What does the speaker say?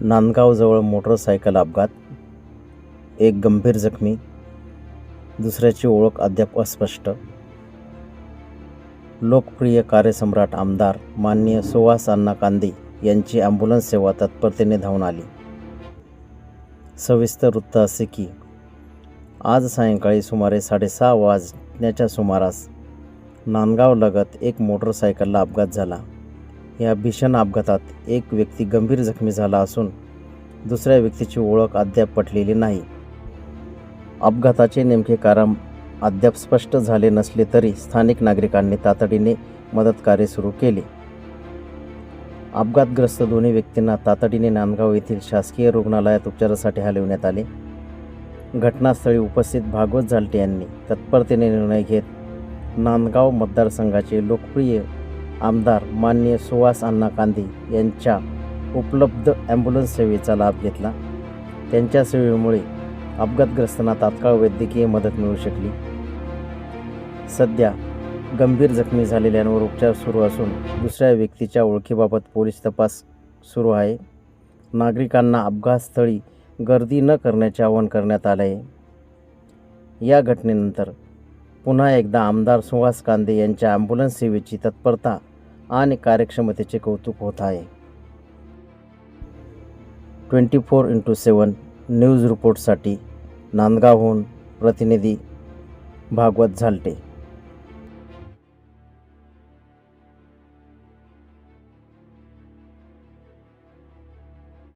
नांदगावजवळ motorcycle अपघात. एक गंभीर जखमी. दुसऱ्याची ओळख अद्याप अस्पष्ट. लोकप्रिय कार्यसम्राट आमदार माननीय सुहास अण्णा कांदे यांची ॲम्ब्युलन्स सेवा तत्परतेने धावून आली. सविस्तर वृत्त असे की आज सायंकाळी सुमारे साडेसहा वाजण्याच्या सुमारास नांदगावलगत एक मोटरसायकलला अपघात झाला. या भीषण अपघातात एक व्यक्ती गंभीर जखमी झाला असून दुसऱ्या व्यक्तीची ओळख अद्याप पटलेली नाही. अपघाताचे नेमके कारण अद्याप स्पष्ट झाले नसले तरी स्थानिक नागरिकांनी तातडीने मदतकार्य सुरू केले. अपघातग्रस्त दोन्ही व्यक्तींना तातडीने नांदगाव येथील शासकीय रुग्णालयात उपचारासाठी हलविण्यात आले. घटनास्थळी उपस्थित भागवत झालटे यांनी तत्परतेने निर्णय घेत नांदगाव मतदारसंघाचे लोकप्रिय आमदार माननीय सुहास अण्णा कांदे यांच्या उपलब्ध ॲम्ब्युलन्स सेवेचा लाभ घेतला. त्यांच्या सेवेमुळे अपघातग्रस्तांना तात्काळ वैद्यकीय मदत मिळू शकली. सध्या गंभीर जखमी झालेल्यांवर उपचार सुरू असून दुसऱ्या व्यक्तीच्या ओळखीबाबत पोलीस तपास सुरू आहे. नागरिकांना अपघातस्थळी गर्दी न करण्याचे आवाहन करण्यात आले. आहे या घटनेनंतर पुन्हा एकदा आमदार सुहास कांदे यांच्या ॲम्ब्युलन्स सेवेची तत्परता आणि कार्यक्षमतेचे कौतुक होत आहे. Twenty four into seven news रिपोर्टसाठी नांदगावहून प्रतिनिधी भागवत झालटे.